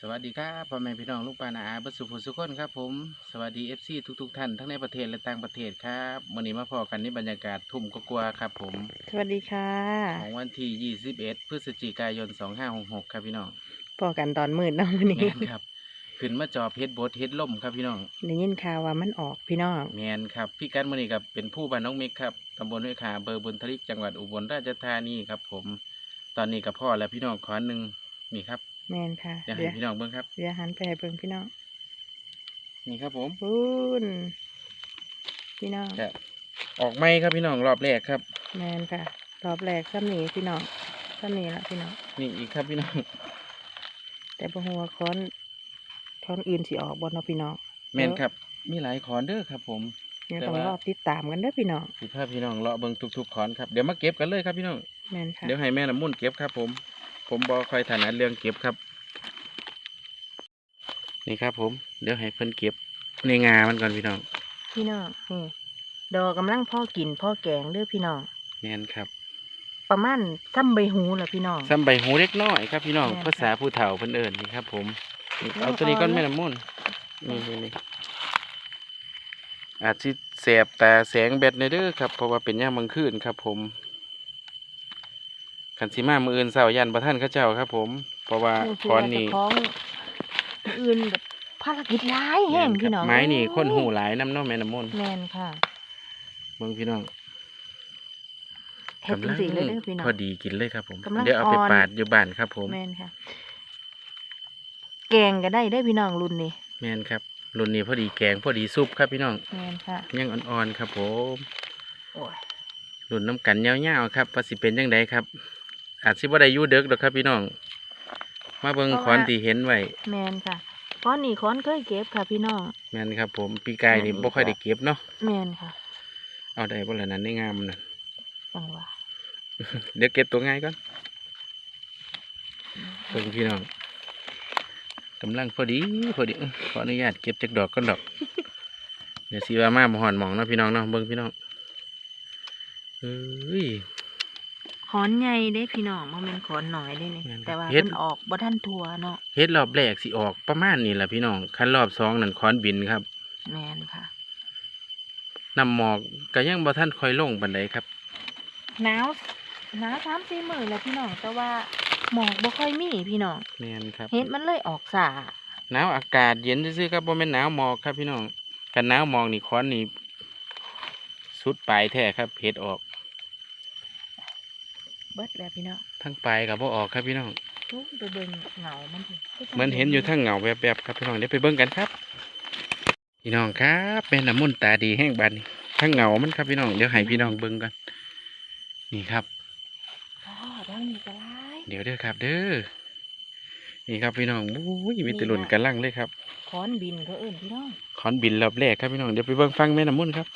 สวัสดีครับพ่อแม่พี่น้องลูกปลานาอาบัสุภุสุคนครับผมสวัสดีเอฟซีทุกๆ ท่านทั้งในประเทศและต่างประเทศครับวันนี้มาพอกันในบรรยากาศทุ่มก็กลัวๆครับ ผมสวัสดีค่ะของวันที่21พฤศจิกายน2566ครับพี่น้องพอกันตอนมืดเนาะวันนี้แมนครับขึ้นมาจอเพชรบดเฮ็ดล่มครับพี่น้องได้ยินข่าวว่ามันออกพี่น้องแมนครับพี่กันมื่อนี้กับเป็นผู้บ้านน้องเมกครับตำบลห้วยขาอำเบอร์บุญทลิกจังหวัดอุบลราชธานีครับ ผม ตอนนี้กับพ่อและพี่น้องขอหนึ่งนี่ครับ แมนค่ะ เดี๋ยวให้เดี๋ยวพี่น้องเบิ่งครับเดี๋ยวหันไปให้เบิ่งพี่น้อง นี่ครับผมปุ้นพี่น้องครับออกไหมครับพี่น้องรอบแรกครับ แมนค่ะ รอบแรกซ้ำนี้พี่น้องซ้ำนี้ละพี่น้อง นี่อีกครับพี่น้อง แต่บ่ฮู้ว่าค้อนค้อนอื่นสิออกบ่เนาะพี่น้อง แมนครับ มีหลายขอนเด้อครับ ผมยังแต่ต้องว่ารอบติดตามกันเด้อพี่น้องสิพาพี่น้องเลาะเบิ่งทุกๆขอนครับ เดี๋ยวมาเก็บกันเลยครับพี่น้อง แมนค่ะ เดี๋ยวให้แม่น้ำมุ่นเก็บครับผม ผมบอคอยถนัดเรื่องเก็บครับ นี่ครับ ผม เดี๋ยวให้เพิ่นเก็บในงามันก่อนพี่น้อง พี่น้องนี่ดอกกำลังพ่อกินพ่อแกงเด้อพี่น้องแมนครับ ประมาณซ้ำใบหูล่ะพี่น้อง ซ้ำใบหูเล็กน้อยครับพี่น้อง แม่นครับ ภาษาผู้เฒ่าเพิ่นเอิ้นนี่ครับ ผมนี่แล้วเอาตัวนี้ก่อนเอาแม่น้ำมุ่นนี่นี่นี่อาจสิแสบตาแสงแบตในเด้อครับ เพราะว่าเป็นย่ามบางคืนครับ ผม ขันสิมามืออื่นเสาร์ยันประท่านเข้าเจ้าครับ ผม เพราะว่าโอ้คิดขอนว่าจะนี่คล้องอื่นแบบภารกิจร้ายแห้งพี่น้องไม้นี่โอ้ยคนหูหลายน้ำเน้องแม่น้ำมนต์แมนค่ะเบิ่งพี่น้องเฮ็ดจังสีเลยเด้อพี่น้องพอดีกินเลยครับผมกำลังเดี๋ยวเอาไปอ่อนปาดอยู่บ้านครับ ผมแมนค่ะ แกงก็ได้ได้อพี่น้องรุ่นนี้แม่นครับรุ่นนี้พอดีแกงพอดีซุปครับพี่น้องแมนค่ะยังอ่อนๆครับ ผมโอ้ยรุ่นน้ำกันยาวๆครับว่าสิเป็นยังไงครับ อาจสิบ่ได้อยู่เด็กดอกครับพี่น้อง มาเบิ่งขอนที่เห็นไว้แมนค่ะค้อนนี่ค้อนเคยเก็บค่ะพี่น้อง แม่นครับ ผมปีกายนี่แม่นบ่ค่อยได้เก็บเนาะแมนค่ะเอาได้บ่ล่ะนั้นได้งามน่ะจังหวะเดี๋ยวเก็บตัวง่ายก่อนเบิ่งพี่น้องกำลังพอดีพอดีอื้อขออนุญาตเก็บจักดอกก่อนดอก เดี๋ยวสิว่ามาบ่หอนหมองเนาะพี่น้องเนาะเบิ่งพี่น้องเอ้ย ค้อนใหญ่เด้พี่น้องมันเป็นค้อนหน่อยได้นี่แม่นครับแต่ว่าเฮ็ด มันออกบ่ทันทัวเนาะเฮ็ดรอบแรกสิออกประมาณนี้แหละพี่น้องคันรอบสองนั่นคอนบินครับแมนค่ะน้ำหมอกก็ยังบ่ทันค่อยลงปานใดครับ หนาวหนาวสามสี่มื้อแล้วพี่น้องแต่ว่าหมอกบ่ค่อยมีพี่น้องแม่นครับเฮ็ดมันเลยออกสาหนาวอากาศเย็นซื่อๆครับบ่แม่นหนาวหมอกครับพี่น้องกันหนาวหมอกนี่คอนนี่สุดปลายแท้ครับเฮ็ดออก เบิดแล้วพี่น้องทั้งปลายก็บ่ออกครับพี่น้องทุกไปเบิ่งเหงามันสิเหมือนเห็นอยู่ทั้งเงาแวบๆครับพี่น้องเดี๋ยวไปเบิ่งกันครับ พี่น้องครับแม่น้ำมุนต์ตาดีแห้งบานนี่ทั้งเงามันครับพี่น้องเดี๋ยวให้พี่น้องเบิ่งกันนี่ครับอ๋อทางนี้ก็หลายเดี๋ยวเด้อครับ เด้อนี่ครับพี่น้องโอ้ยมีแตหลุนกันลังเลยครับค้อนบินเขาเอิ้นพี่น้องขอนบินรอบแรกครับพี่น้องเดี๋ยวไปเบิ่งฟังแม่น้ำมุนต์ครับ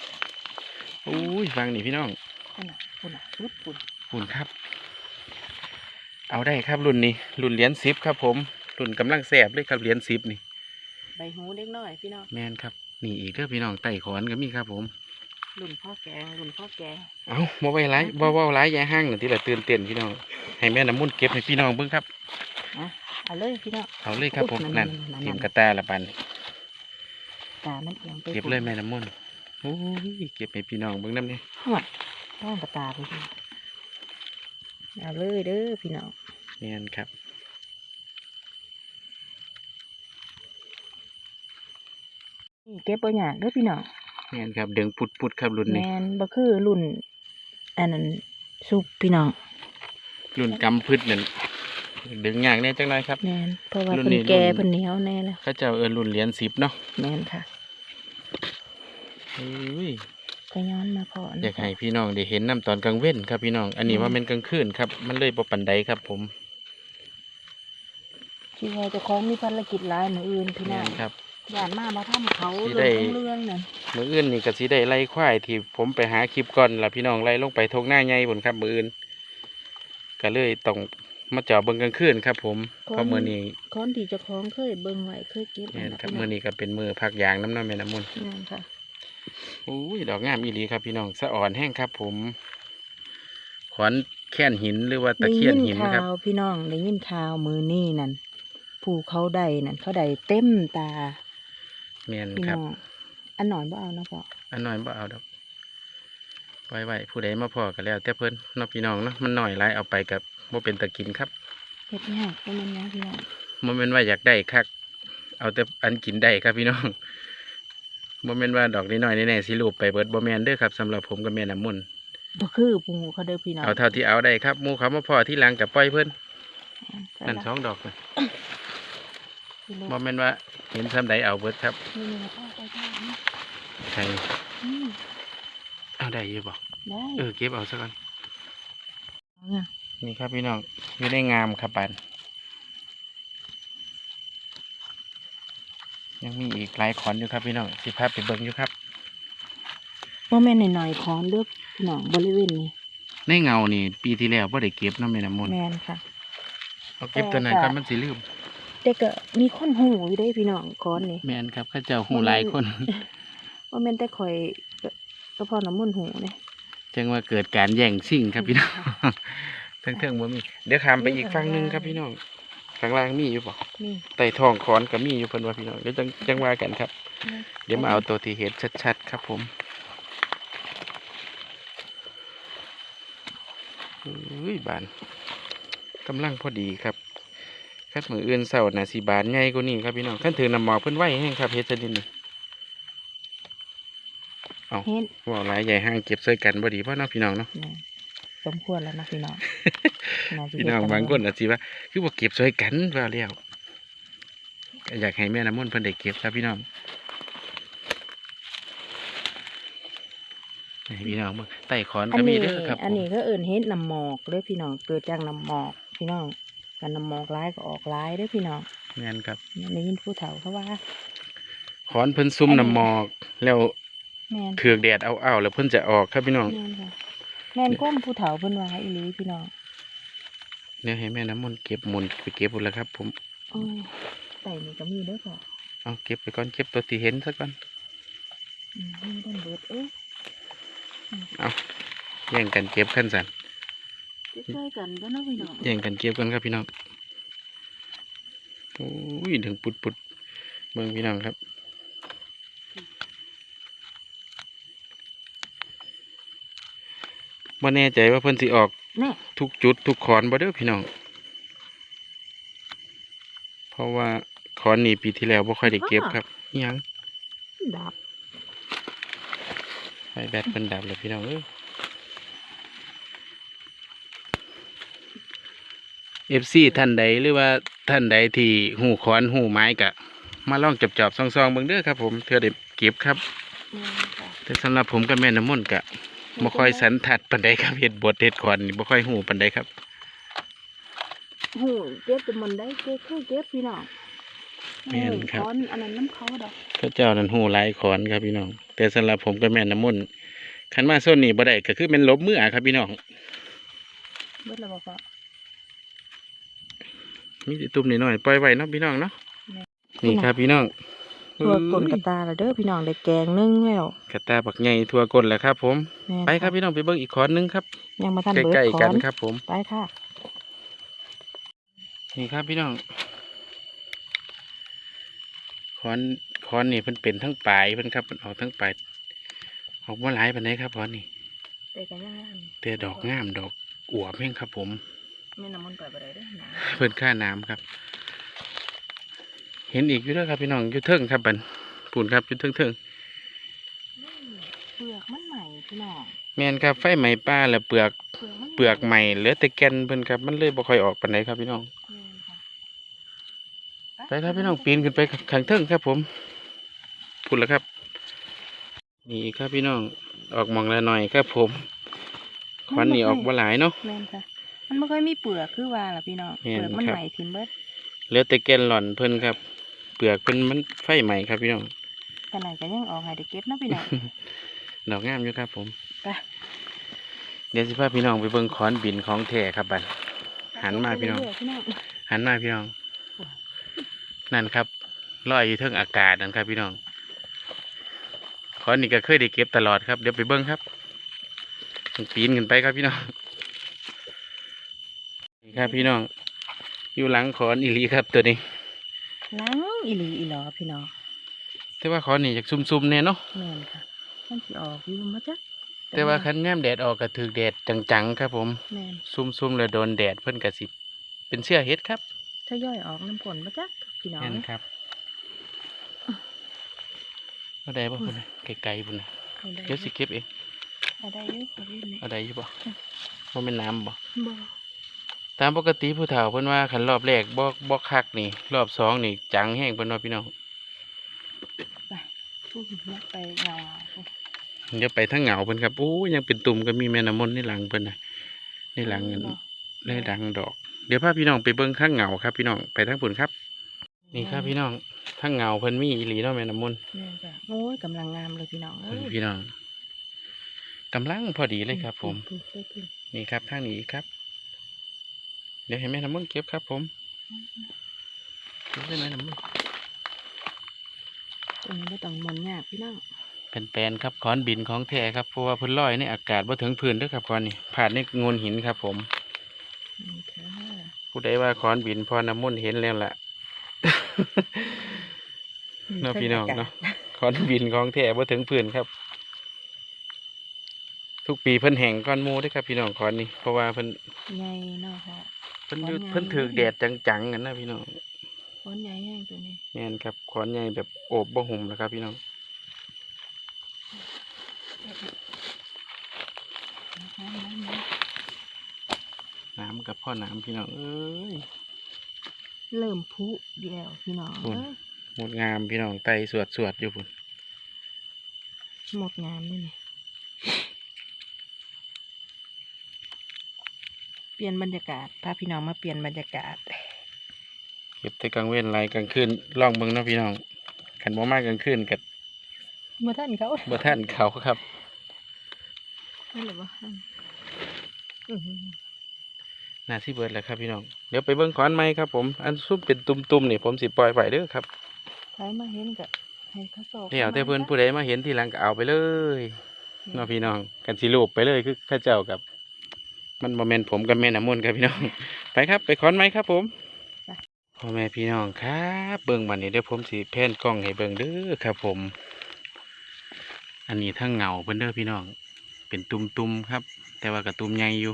โอ้ยฟังนี่พี่น้องพุ่นน่ะพุ่นน่ะชุดพุ่น หุ่นครับ เอาได้ครับรุ่นนี้ รุ่นเหรียญสิบครับ ผม รุ่นกำลังแสบเลยครับเหรียญสิบนี่ ใบหูเล็กน้อยพี่น้อง แมนครับ นี่อีกเด้อพี่น้องไต่ขอนก็มีครับ ผม รุ่นพ่อแกงรุ่นพ่อแกงเอาบ่ไว้ไรบ่เว้าไรอย่าห้างหนึ่งที่ละตื่นเต้นพี่น้อง ให้แม่น้ำมุนต์เก็บให้พี่น้องเบิ่งครับอะเอาเลยพี่น้อง เอาเลยครับผมอุ๊ยนั่นนั่นๆๆเตรียมกระตาละปันตามันเอียงไปเก็บเลยแม่น้ำมุนต์โอ้ยเก็บให้พี่น้องเบิ่งน้ำเนี่ยหวดต้องกระตาไปพี่ เอาเลยเด้อพี่น้องแมนครับนี่เก็บบ่ยากเด้อพี่น้องแมนครับเดึงปุดปุดๆครับรุ่นแมนี้นบ่คือรุ่นอันนั้นซุปพี่น้องรุ่นกำพืชนั่นดึงยากแน่จังไรครับแมนเพราะว่ารุ่นเพิ่นนี้แก่รุ่นเพิ่นเหนียวแน่แล้วเขาเจ้าเอินรุ่นเหรียญสิบเนาะแมนค่ะเอ้ย ก็ย้อนมาพออยากให้พี่น้องได้เห็นน้ำตอนกลางเว้นครับพี่น้อง อันนี้ว่าเป็นกลางคืนครับ มันเลยบ่ปันใดครับ ผมที่ว่าเจะของมีภารกิจหลายมื้ออื่นพี่น้แม่องนครับย่านมามาทำเขาสิเรื่ได้องของเรื่องนั่นมืออื่นนี่ก็สิได้ไล่ควายที่ผมไปหาคลิปก่อนล่ะพี่น้องไล่ลงไปทงหน้าใหญ่บนครับมืออื่นก็เลยต้องมาเจาะเบิ่งกลางคืนครับ ผมเพราะมื้อนี้คนที่เจ้าของเคยเบิ่งไว้เคยเก็บแม่นไว้ครับพี่มื้อนี้ก็เป็นมือพักยางน้ำน้ำแม่น้ำมนต์แม่นค่ะ อุ้ยดอกงามอีหลีครับพี่น้องสะอ่อนแห้งครับ ผม ขอนแค้นหินหรือว่าตะเคียนหินได้ยินะครับข่าวพี่น้องได้ยินข่าวมือนี่นั่นผู้เขาได้นั่นเขาได้เต็มตาแม่นพี่ครัน้บองอันหนอนบ่เอาเนาะพ่ออันน้อยบ่เอาดอกไว้ไว้ผู้ใดมาพอก็แล้ว แต่เพิ่นเนาะพี่น้องเนาะมันน้อยหลายเอาไปกับบ่เป็นตะกินครับเฮ็ดยากบ่แม่นหยังพี่น้องบ่แม่นว่าอยากได้คักเอาแต่อันกินได้ครับพี่น้อง บ่แม่นว่าดอกน้อยๆแน่ๆสิรูปไปเบิดบ่แม่นเด้อครับสำหรับผมกับแม่น้ำมนต์บ่คือปูเขาเด้อพี่น้องเอาเท่าที่เอาได้ครับหมู่เขามาพอที่หลังกับปล่อยเพิ่นนั่นั่นนสสององดอกนะกิโลบ่แม่นว่าเห็นซ้ำใดเอาเบิดครับนี่นี่เอาไปได้นี่ใช่อืมเอาได้อยู่บ่ได้เออเก็บเอาซะก่อนเอาเนี่ยนี่ครับพี่น้องอยู่ได้งามครับปัน ยังมีอีกหลายขอนอยู่ครับพี่น้องสิภาพไปเบิ่งอยู่ครับบ่แม่นหน่อยๆของเด้อพี่น้องบริเวณนี้ในเงานี่ปีที่แล้วบ่ได้เก็บน้ำแม่น้ำมนต์แม่นค่ะ เอาเก็บตัวนั้นแต่ก่ก็อนมันสิลืมแต่ก็มีคนหูอยู่ได้พี่น้องคอนนี่แม่นครับเข้าเจ้าหูหลายคนว่าแม่นแต่ข่อยก็ก็พอน้ำมันต์หูเนี่ยจังว่าเกิดการแย่งชิงครับพี่น้องเทิงๆบ่มีเดี๋ยวข้ามไปอีกฝั่งหนึงครับพี่น้อง ข้างล่างมีอยู่บ่นี่ใต้ท้องขอนก็มีอยู่เพิ่นว่าพี่น้องเดี๋ยวจังจังว่ากันครับเดี๋ยวมาเอาตัวที่เห็นชัดๆครับผมอุ้ยบานกำลังพอดีครับคัดมืออื่นเสาร์น่ะสีบานใหญ่กว่านี้ครับพี่น้องขั้นถือน้ำหมอกเพิ่นไหวแห้งครับเฮ็ดจะดินนี่เฮ็ดว่าหลายใหญ่ห้างเก็บใส่กันบ่ดีเพราะเนาะพี่น้องเนาะนี่ สมควรแล้วนะพี่น้องาสิพี่น้องเฮ็ดบางคนอาจสิว่า คือบ่เก็บใส่กันว่าแล้วก็อยากให้แม่น้ำมนต์เพิ่นได้เก็บครับพี่น้องให้พี่น้องเบิ่งใต้ขอนอัก็นมีนี้เด้อครับอันผมนี้ก็เอิ่นเฮ็ดน้ำหมอกเด้อพี่น้องเกิดจากน้ำหมอก พี่น้องกันน้ำหมอกร้ายก็ออกร้ายเด้อพี่น้องแม่นครับได้ยินผู้เฒ่าเขาว่าขอนเพิ่นซุ่มน้ำหมอกแล้วแม่นถือกแดดเอาเอาๆแล้วเพิ่นจะออกครับพี่น้องแม่นค่ะแม่นก้มผู้เฒ่าเพิ่นว่าอีหลีพี่น้องเดี๋ยวให้แม่น้ำมนต์เก็บหมุนไปเก็บหมดแล้วครับ ผมโอ้ยไต่นี่ก็มีเด้อพ่อเอาเก็บไปก่อนเก็บตัวที่เห็นซะก่อนอืมมันต้นเบิดเอ้ยแย่งกันเก็บขั้นสันใกล้ๆกันก็นาะพี่น้องแย่งกันเก็บกันครับพี่น้องโอ้ยถึงปุดปุดๆเบิ่งพี่น้องครับ บ่แน่ใจว่าเพิ่นสิออกแน่ทุกจุดทุกขอนบ่เด้อพี่น้อง เพราะว่าขอนนี้ปีที่แล้วบ่ค่อยได้เก็บครับอิหยังดับไฟแบตเพิ่นดับแล้วพี่น้องเอ้ย FC ท่านใดหรือว่าท่านใดที่หูขอนหูไม้กะ มาลองจับจอบๆซองๆเบิ่งเด้อครับ ผมเพื่อได้เก็บครับแม่นค่ะแต่สำหรับผมกับแม่น้ำมนต์กะ บ่ค่อยสันทัดปานใดครับเฮ็ดบทเฮ็ดขอนนี่บ่ค่อยหูปานใดครับหูเก็บแต่มันได้เก็บคือเก็บพี่น้องแม่นครับโอ้ยอนอันนั้นน้ำเขาดอกพระเจ้านั้นหูหลายขอนครับพี่น้อง แต่สำหรับผมกับแม่น้ำมนต์คันมาโซนนี้บ่ได้ก็คือแม่นลบมือครับพี่น้องเบิดแล้วบ่พ่อมีแต่ตุ่มน้อยๆปล่อยไว้เนาะพี่น้องเนาะแม่นี่ครับพี่น้อง ตัวกลนกระตาแล้วเด้อพี่น้องได้แกงนึ่งแล้วกระตาบักใหญ่ทั่วก้นแล้วครับ ผมแม่นไปครับพี่น้องไปเบิ่งอีกขอนหนึงครับ ยังมาทันเบิดใกล้ขๆกัอนนครับ ผม ไปค่ะ นี่ครับพี่น้องขอนขอนนี่เพิ่นเป็นทั้งปลายเพิ่นครับเพิ่นออกทั้งปลายออกมาหลายปานใดครับขอนนี่แต่กันยังแต่ดอกงามดอกอวบแม่งครับ ผมแม่น้ำมันต์ปล่อยไปได้เด้อหนาเพิ่นค่าน้ำครับ เห็นอีกอยู่เด้วยครับพี่น้องอยู่เทิงครับบันปูนครับอยู่เทิงเทิงเปลือกมันใหม่พี่น้องๆแม่นครับไฟไหม้ป้าแล้วเปลือกเปลือกมันเปลือกใหม่เหลือแต่แก่นเพิ่นครับ มันเลยบ่ค่อยออกปานใดครับพี่น้องแม่นค่ะไปครับพี่น้องปีนขึ้นไปข้างเทิงครับผมพูดแล้วครับ นี่ครับพี่น้องออกหมองละหน่อยครับผมควันนี่ออกบ่หลายเนาะแม่นค่ะมันไม่ค่อยมีเปลือกคือว่าล่ะพี่น้องแม่นเปลือกมันครับใหม่ทิมเบิดเหลือแต่แก่นหล่อนเพิ่นครับเปลือกเพิ่นมันไฟใหม่ครับพี่น้องขนาดก็ยังออกให้ได้เก็บเนาะพี่น้องดอกงามอยู่ครับ ผมไปเดี๋ยวสิพาพี่น้องไปเบิ่งขอนบินของแท้ครับบัดหันมาพี่น้องเรื่ยๆพี่น้องหันมาพี่น้อง นั่นครับลอยอยู่เทิงอากาศนั่นครับ พี่น้องขอนนี่ก็เคยได้เก็บตลอดครับ เดี๋ยวไปเบิ้งครับต้องปีนขึ้นไปครับพี่น้องนี่ครับพี่น้อง อยู่หลังขอนอีหลีครับตัวนี้ ล้างอีหลีอีหลอพี่น้องแต่ว่าขอนี่อยากซุ่มๆแน่เนาะแม่นค่ะมันสิออกอยู่มาจ้ะแต่ว่าคันแง้มแดดออกก็ถือแดดจังๆครับ ผมแม่นซุ่มๆแล้วโดนแดดเพิ่นก็สิ เป็นเสื้อเฮ็ดครับถ้าย่อยออกน้ำผลมาจ้ะพี่น้องนั่นครับเอาได้บ่พุ่นน่ะไกลๆพุ่นน่ะเอาได้เดี๋ยวสิเก็บเองเอาได้อยู่เอาได้อยู่เอาได้อยู่บ่บ่แม่นน้ำบ่บ่ ตามปกติผู้เฒ่าเพิ่นว่าคันรอบแรกบ่บ่คักนี่ รอบสองนี่จังแห้งเพิ่นว่าพี่น้องพูดนักไปเงาๆเดี๋ยวไปทางเหงาเพิ่นครับโอ้ยังเป็นตุ่มก็มีแม่น้ำมนต์ในหลังเพิ่นน่ะในหลังนั่นในหลังดอก เดี๋ยวพาพี่น้องไปเบิ่งข้างเหงาครับ พี่น้องไปทางปุ่นครับ นี่ครับพี่น้องทางเหงาเพิ่นมีอีหลีเนาะแม่น้ำมนต์แม่นจ้ะโอ้ยกำลังงามเลยพี่น้องเอ้เพิ่นยพี่น้องกำลังพอดีเลยครับ ผมพูดพูดพูดนี่ครับทางนี้อีกครับเดี๋ยวให้แม่น้ำมนต์เก็บครับผมเก็บได้ไหมน้ำมนต์ตรงนี้ไม่ต้องมนต์ยากพี่น้องเป็นแปลนครับขอนบินของแท้ครับเพราะว่าเพิ่นลอยในอากาศบ่ถึงพื้นเด้อครับขอนนี่ผ่านในโงนหินครับ ผมนี่ค่ะผู้ใดว่าขอนบินพอน้ำมนต์เห็นแล้วล่ะเนาะพี่น้องเนาะขอนบินของแท้บ่ถึงพื้นครับ ทุกปีเพิ่นแห่งก้อนหมูเด้อครับ พี่น้องขอนนี่เพราะว่าเพิ่นใหญ่เนาะค่ะเพิ่นอยู่ขอนใหญ่ เพิ่นถือแดดจังๆกันนะพี่น้องขอนใหญ่แห้งตัวนี้แม่นครับขอนใหญ่แบบโอบบ่หุ่มแล้วครับ พี่น้องน้ำน้ำน้น้ำกับพ่อน้ำพี่น้องเอ้ยำเริ่มพุเดียวพี่น้องคุณเอ้ยงดงามพี่น้องไตสวดสวดๆอยู่พุ่นหมดงามนี่นี่ ปลี่ยนบรรยากาศพาพี่น้องมาเปลี่ยนบรรยากาศ เก็บแต่กลางเว้นไรกลางคืนลองเบิ่งเนาะพี่น้องขันบ่มากกลางคืนกับเมื่อท่านเขาบ่ท่านเขาครับนั่นหรือว่าอือหือน่าสิเบิดแล้วครับพี่น้อง เดี๋ยวไปเบิ่งขอนไม้ครับ ผม อันซุปเป็นตุ่มๆนี่ผมสิปล่อยไปเด้อครับใครมาเห็นก็ให้เขาสอบเดี๋ยวแต่เพิ่นผู้ใดมาเห็นทีหลังก็เอาไปเลยเนาะพี่น้องกันสิรูปไปเลยคือเข้าเจ้ากับ มันบ่แม่นผมกับแม่น้ำมนต์ครับพี่น้อง ไปครับ ไปขอนไม้ครับ ผมพ่อแม่พี่น้องครับ เบิ่งบัดนี้เดี๋ยวผมสิแพนกล้องให้เบิ่งเด้อครับ ผม อันนี้ทั้งเงาเพิ่นเด้อพี่น้อง เป็นตุ่มๆครับ แต่ว่ากระตุ่มใหญ่อยู่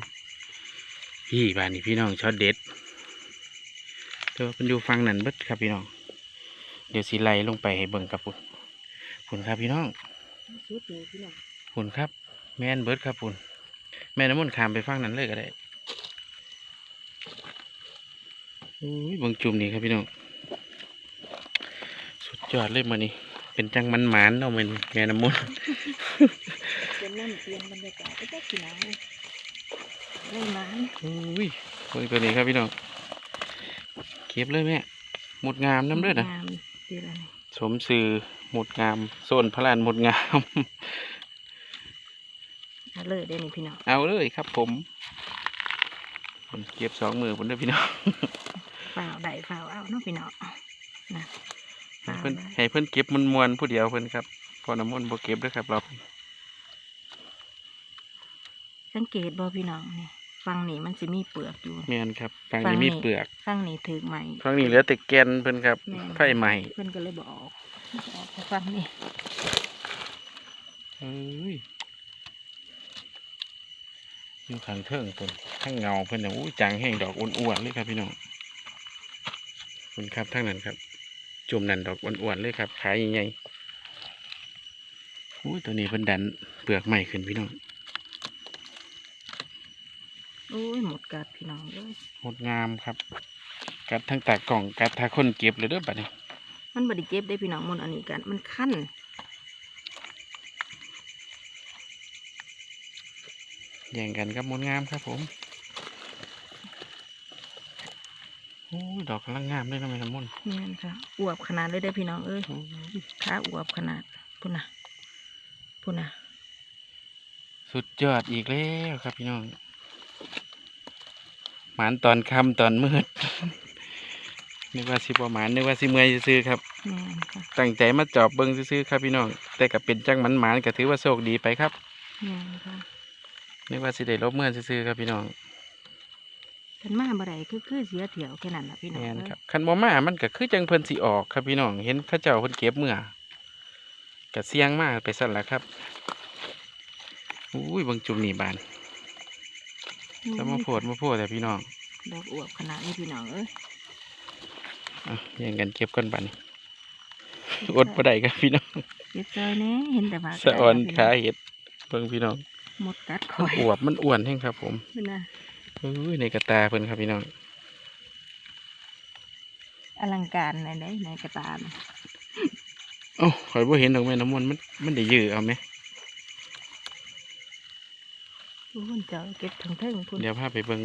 พี่บ้านนี้พี่น้องช็อตเด็ดแต่ว่าเพิ่นอยู่ฟังนั่นเบิดครับพี่น้อง เดี๋ยวสิไล่ลงไปให้เบิ่งครับพุ่นพุ่นครับพี่น้องสุดเลยพี่น้องพุ่นครับ แม่นเบิดครับพุ่น แม่น้ำมนต์ขามไปฟังนั้นเลยก็ได้อุ้ยเบิ่งจุ่มนี่ครับพี่น้อง สุดยอดเลยมื้อนี้เป็นจังมันหมานเนาะแม่นแม่น้ำมนต์เป็นนั่นเปลี่ยนบรรยากาศก็จะพี่น้องไม่มาอุ้ยเบิ่งตัวนี้ครับพี่น้อง เก็บเลยแม่หมดงามน้ำเด้อนะงามดีแล้วนี่สมสื่อหมดงามโซนพระลานหมดงาม เอาเลยได้นี่พี่น้องเอาเลยครับ ผมผมเก็บสองมือผมด้วยพี่น้องฝ่าวได้ฝ่าวเอาเนาะพี่น้องนะฝ่าวเพิ่นได้ให้เพิ่นเก็บมันมวนๆผู้เดียวเพิ่นครับพอน้ำมนต์บ่เก็บด้วยครับเราสังเกตบ่พี่น้องนี่ฟังนี่มันสิมีเปลือกอยู่แม่นครับฝั่งฝั่งนี้นี้มีเปลือกฟังนี่ถือใหม่ฝั่งนี้เหลือแต่แกนเพิ่นครับแม่นไฟใหม่เพิ่นก็เลยบอกออกออกไปฟังนี่ เอ้ย อยู่ข้างเทิงเพิ่นข้างเงาเพิ่นน่ะอู้จางแห้งดอกอ้วนๆเลยครับพี่น้องเพิ่นครับทั้งนั้นครับจุ่มนั่นดอกอ้วนๆเลยครับขายใหญ่ๆอู้ตัวนี้เพิ่นดันเปลือกใหม่ขึ้นพี่น้องโอ้ยหมดกัดพี่น้องเลยงดงามครับ กัดทั้งตากล่องกัดทั้งคนเก็บเลยเด้อบัดนี้ มันบไดิเจ็บได้พี่น้องมันอันนี้กัน มันคั้น แย่งกันครับงดงามครับผมโอ้ยดอกกำลังงามเลยนะแม่น้ำมนต์นี่นค่ะอวบขนาดเลยได้อพี่น้องเอ้ยโอ้ยขาอวบขนาดพุ่นนะพุ่นนะสุดยอดอีกแล้วครับพี่น้องหมานตอนค่ำตอนมืดนึกว่าสิบ่หมานนึกว่าสิเมื่อยซื้อๆครับนี่นค่ะตั้งใจมาจอบเบิ้งซื้อๆครับพี่น้องแต่ก็เป็นจังหมันหมานก็ถือว่าโชคดีไปครับ นี่นค่ะนึกว่าสิได้ลบเมื่อซื้อๆครับพี่น้องแต่เป็นมาบ่ได้คือคือเสียเถียวแค่นั้นล่ะพี่น้องแม่นเอ้ยครับคันบ่มามันก็คือจังเพิ่นสิออกครับพี่น้อง เห็นเขาเจ้าเพิ่นเก็บเมื่อก็เสี่ยงมากไปสั่นละครับอุ้ยเบิ่งจุ่มนี่บานจะมาโพดมาโพดแต่พี่น้องดอกอวบขนาดนี้พี่น้องเอ้ยอะแย่งกันเก็บกันบัดนี้อดบ่ได้ครับพี่น้องเก็บซอยแหน่เห็นแต่ว่าสะออนขาเห็ดเบิ่งพี่น้องห มดกัดคมัอนยอวบมันอ้วนแห้งครับ ผมนี่นะอุ้ยในกระตาเพิ่นครับพี่น้องอลังการในได้ในกระตาน่ะเอ้าข่อยบ่เห็นดอกแม่น้ำมนต์มันมันได้ยื้อเอาไหมพุ่นเจ้าเก็บถึงเทิงพุ่นเดี๋ยวพาไปเบิ่ง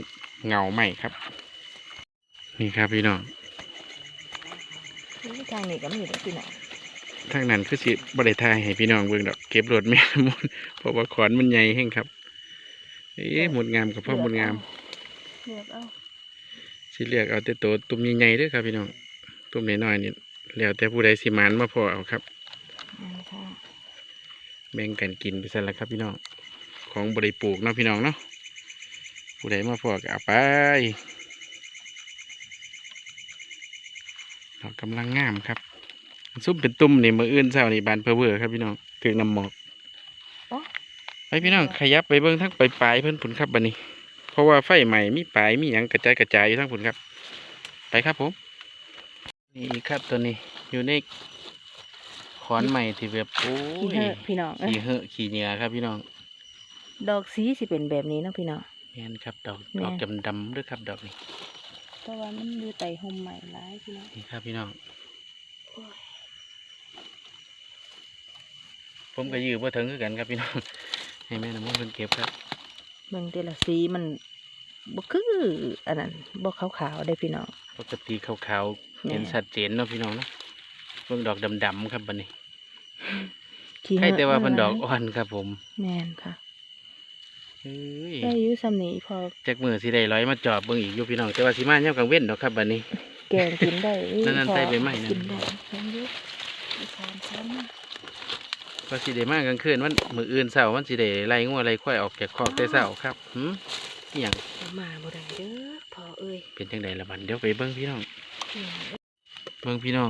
เงาใหม่ครับ นี่ครับพี่น้องอุ้ยทางนี้ก็มีเด้อพี่น้อง ทางนั้นคือสิบ่ได้ทายให้พี่น้องเบิ่งดอกเก็บรถแม่น้ำมนต์เพราะว่าขอนมันใหญ่แห้งครับเอ๊ะหมดงามกับพ่อหมดงามเลือกเอาสิเลือกเอาแต่ตัวตุ่มใหญ่ๆเด้อครับพี่น้องตุ่มน้อยๆนี่แล้วแต่ผู้ใดสิมานมาพอเอาครับนั่นค่ะแบ่งกันกินไปซะแล้วครับพี่น้องของบริปลูกเนาะพี่น้องเนาะผู้ใดมาพอก็เอาไปดอกกำลังงามครับ ซุ่มเป็นตุ่มนี่มืออื่นเช้านี่บานเพอเวอร์ครับพี่น้องถึงน้ำหมอกโอ้ไปพี่น้องขยับไปเบิ้งทั้งปลายๆเพิ่นผุนครับบันนี้ เพราะว่าไฟใหม่มีปลายมีหยังกระจายกระจายอยู่ทั้งผุนครับ ไปครับผม นี่ครับตัวนี้อยู่ในขอนใหม่ที่แบบโอ้ขี้ยเหอะพี่น้องเอ้ยขี่เหอะขี่เหงื่อครับพี่น้อง ดอกสีสิเป็นแบบนี้เนาะพี่น้องแม่นครับดอกแม่นดอกดำดำๆด้วยครับดอกนี้เพราะว่ามันอยู่ใต้ห่มใหม่หลายพี่น้องนี่ครับพี่น้อง โอ้ย ผมก็ยื้อบ่ถึงคือกันครับพี่น้องให้แม่น้ำมันต์เพิ่นเก็บครับเบิ่งแต่ละสีมันบ่คืออันนั้นบ่ขาวๆได้พี่น้องปกติขาวๆเห็นแม่ชัดเจนเนาะพี่น้องเนาะเบิ่งดอกดำๆครับบัดนี้ขี้ใครเหอะแต่ว่าเพิ่นหดลอกอ่อนครับผม แม่นค่ะเอ้ยได้อยู่ซำนี้พอจักมือสิได้ร้อยมาจอบเบิ่งอีกอยู่พี่น้องแต่ว่าสิมาย่ำกลางเว้นดอกครับบัดนี้ แกงกินได้เอ้ยนั่นๆพอใส่ใบไม้นั่นกินได้แข็งอยู่อีกสามชั้นนะ ก็สิได้มากลางคืนวันมื้ออื่นเช้ามันสิได้ไล่งัวไล่ควายออกจากคอกแต่เช้าครับหืมอหยังเอามาบ่ได้เด้อพอเอ้ยเป็นจังไดล่ะบัดเดี๋ยวไปเบิ่งพี่น้องพี่น้องเอ้ยเบิ่งพี่น้อง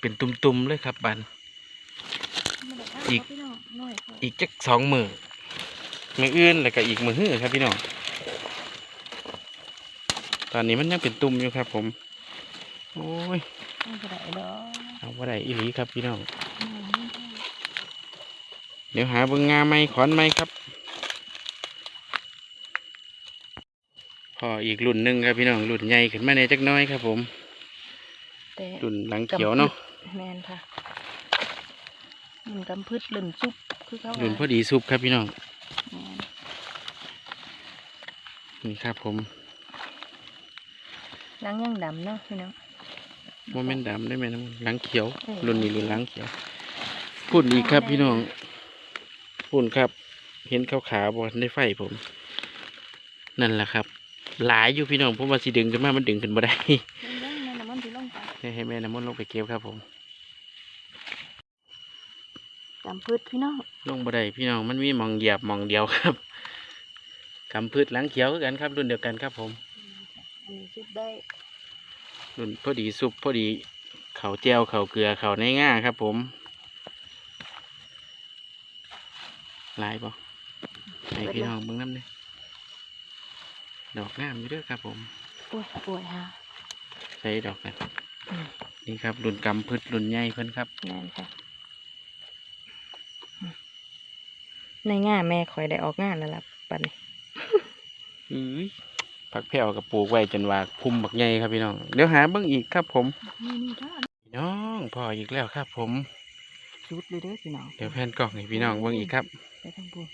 เป็นตุ่มๆเลยครับบัดมาได้อีกพี่น้องน้อยพออีกจักสองมือมืออื่นแล้วก็อีกมือหื้อครับพี่น้อง ตอนนี้มันยังเป็นตุ่มอยู่ครับ ผม โอ้ยเอาบ่ได้ดอกเอาว่าได้อีหลีครับพี่น้อง น้อยนิดเดียว เดี๋ยวหาเบิ่งงาไม้ขอนไม้ครับพออีกรุ่นหนึ่งครับพี่น้องรุ่นใหญ่ขึ้นมาในจักหน้อยครับ ผมแต่รุ่นหลังเขียวเนาะแมนค่ะมันกำพืชลุ่นซุปคือเขาว่ารุ่นพอดีซุปครับพี่น้องแม่นนี่ครับผมหนังยังดำเนาะพี่น้องโมเมนต์ดำได้ไหมนะหลังเขียวเออรุ่นนี้รุ่นหลังเขียวพุ่นอีกครับพี่น้อง พุ่นครับ เห็นขาวขาวๆบนได้ไฟผม นั่นแหละครับ หลายอยู่พี่น้องผมว่าสิดึงขึ้นมามันดึงขึ้นบ่ได้เบิ่งแม่น้ำมันสิลงไปให้ให้แม่น้ำมันต์ลงไปเก็บครับผมกำพืชพี่น้อง ลงบ่ได้พี่น้องมันมีหมองเหยียบหมองเดียวครับกำพืชหลังเขียวคือกันครับ รุ่นเดียวกันครับผมอันนี้ซุปได้ รุ่นพอดีซุปพอดีเขาวเจียวเขาวเกลือเขาวในง่าครับผมห ลายปะให้พี่น้องเบิ่งน้ำเนี่ยดอกงามอยู่เด้วยครับผมโอ้ยป่วยฮะใส่ดอกนะอืมนี่ครับรุ่นกำพืชรุ่นใหญ่เพิ่นครับแม่นค่ะอืมในง่าแม่คอยได้ออกงานแล้วล่ะปัดนี้อุ้ยผักแพรวกับปลูกไว้จนว่าพุ่มบักใหญ่ครับพี่น้อง เดี๋ยวหาเบิ่งอีกครับผมนี่นี่ท่าพี่น้องพออีกแล้วครับผมชุดเลยเด้อพี่น้อง เดี๋ยวแผ่นกล่องให้พี่น้องเบิ่งอีกครับ ไปทางบุญ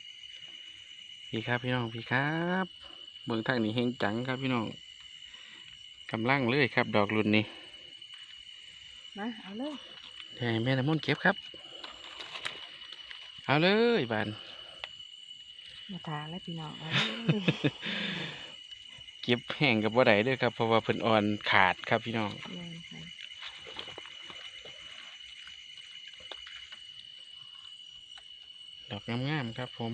พี่ครับพี่น้องพี่ครับเบิ่งทางนี้เฮงจังครับพี่น้องกำลังเลยครับ ดอกรุ่นนี้มาเอาเลยเดี๋ยวให้แม่น้ำมนต์เก็บครับ เอาเลยบานมาทาแล้วพี่น้องเอาเลยเก็บแห้งกับบ่ได้เด้วยครับเพราะว่าเพิ่นอ่อนขาดครับพี่น้อง แม่นค่ะ ดอกงามๆครับผม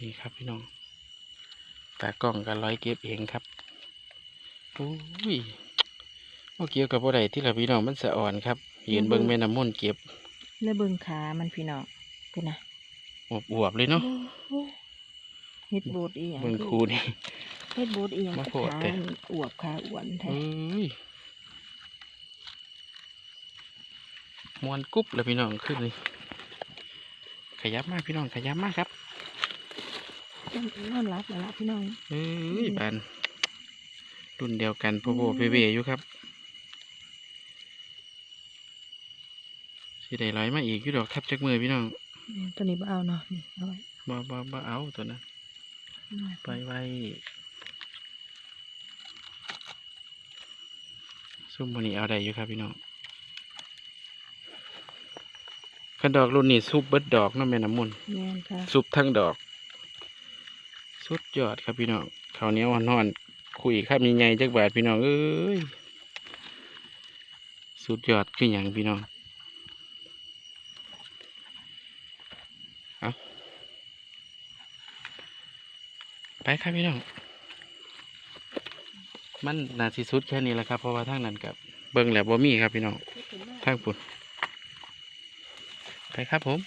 นี่ครับพี่น้องตากล้องกันร้อยเก็บเองครับโอ้ยโอเกี่ยวกับอะไรที่ละพี่น้องมันสะอ่อนครับยืนเบิ้งแม่น้ำมนต์เก็บ แล้วเบิ่งขามันพี่น้องพุ่นน่ะอวบๆเลยเนาะเฮ็ดบูดอีหยังเบิ้งคูนี่เฮ็ดบูดอีหยังมาโพดขาแต่อวบขาอ้วนแท้ เอ้ย มวนกุ๊บเลยพี่น้องขึ้นเลยขยับมากพี่น้องขยับมากครับนอนรับแล้วล่ะพี่น้องเอ้ยบานรุ่นเดียวกันโพโบเปเวอยู่ครับสิได้ร้อยมาอีกอยู่ดอกครับจักมือพี่น้องตัวนี้บ่เอาเนาะนี่เอาไว้บ่บ่บ่เอาตัวนั้นไปไว้ซุ่มวันนี้เอาได้อยู่ครับพี่น้อง ขันดอกรุ่นนี้ซุปเบิดดอกเน้ำแม่น้ำมนต์แม่นค่ะซุปทั้งดอก สุดยอดครับพี่น้องข้าวเหนียวอ่อนๆคุยครับใหญ่ๆจักบาทพี่น้องเอ้ยสุดยอดคืออย่างพี่น้องเอาไปครับพี่น้องมันนาสิสุดแค่นี้แหละครับเพราะว่าทางนั้นกับเบิ่งแล้วบ่มีครับพี่น้องทางปุ่น ไปครับผม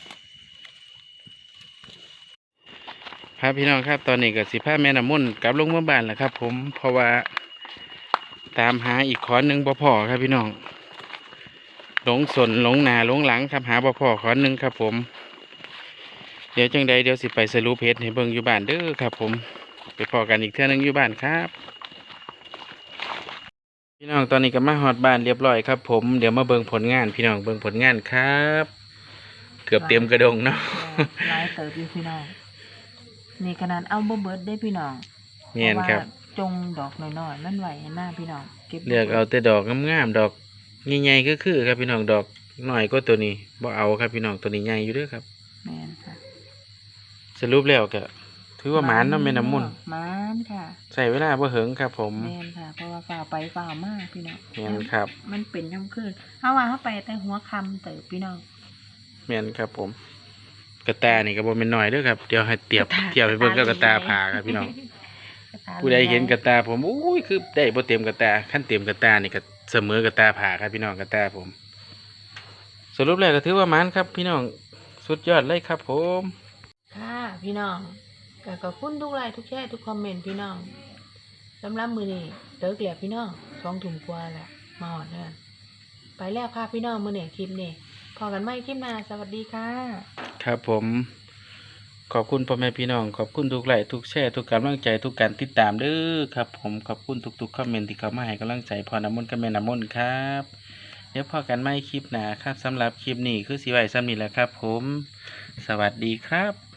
ครับพี่น้องครับตอนนี้ก็สิพาแม่น้ำมนต์กลับลงเมื่อบ้านแหละครับ ผมเพราะว่าตามหาอีกขอนหนึ่งบ่พอครับพี่น้องหลงสนหลงนาหลงหลังครับหาบ่พอขอนหนึ่งครับ ผม เดี๋ยวจังใดเดี๋ยวสิไปสรุปเพชรให้เบิ่งอยู่บ้านเด้อครับ ผม ไปพอกันอีกเท่านึงอยู่บ้านครับพี่น้องตอนนี้ก็มาฮอดบ้านเรียบร้อยครับผมเดี๋ยวมาเบิ่งผลงานพี่น้องเบิ่งผลงานครับ เกือบเต็มกระดงเนาะหลายเติบอยู่พี่น้องนี่ขนาดเอาบ่เบิดได้พี่น้องเนียนครับพาะว่าจงดอกน้อยๆมันไหวหน้าพี่น้องเก็บบ่เลือกเอาแต่ดอกงามๆดอกใหญ่ๆก็คือครับพี่น้องดอกน้อยก็ตัวนี้บ่เอาครับพี่น้องตัวนี้ใหญ่อยู่เด้วยครับแม่นค่ะสรุปแล้วก็ถือว่าหมานเนาะแม่น้ำมุนต์หมานค่ะ ใส่เวลาบ่เหิงครับ ผมแม่นค่ะเพราะว่าฝ่าไปฝ่ามากพี่น้องแม่นครับ มันเป็นย่ำคืนเฮาว่าเฮาไปแต่หัวค่ำเติบพี่น้อง แม่นครับผม กระตานี่ก็บ่แม่นน้อยเด้อครับเดี๋ยวให้เตียบกระตา เทียบให้เบิ่งกับกกระระตาตาผาครับพี่น้องกระตาผู้ใดเห็นกระตาผมอุ้ยคือได้บ่เต็มกระตาขั้นเต็มกระตานี่ก็เสมอกระตาผาครับพี่น้องกระตาผม สรุปแล้วก็ถือว่าหมานครับ พี่น้องสุดยอดเลยครับ ผม ค่ะพี่น้องก็ขอบคุณทุกไลค์ทุกแชร์ทุกคอมเมนต์พี่น้องสำหรับมื้อนี้เลิกแล้วพี่น้องสองถุงกว่าแล้วมาหอดเดือนไปแล้วค่ะพี่น้องมื้อนี้คลิปนี้ พอกันไม่คลิปหนาสวัสดีค่ะ ครับผม ขอบคุณพ่อแม่พี่น้อง ขอบคุณทุกไลค์ทุกแชร์ทุกกำลังใจทุกการติดตามเด้อครับ ผมขอบคุณทุกๆคอมเมนต์ที่เข้ามาให้กำลังใจพอน้ำมนต์กับแม่น้ำมนต์ครับ เดี๋ยวพอกันไม่คลิปหนาครับสำหรับคลิปนี้คือสีไว้ซ้ำนี้แหละครับ ผม สวัสดีครับ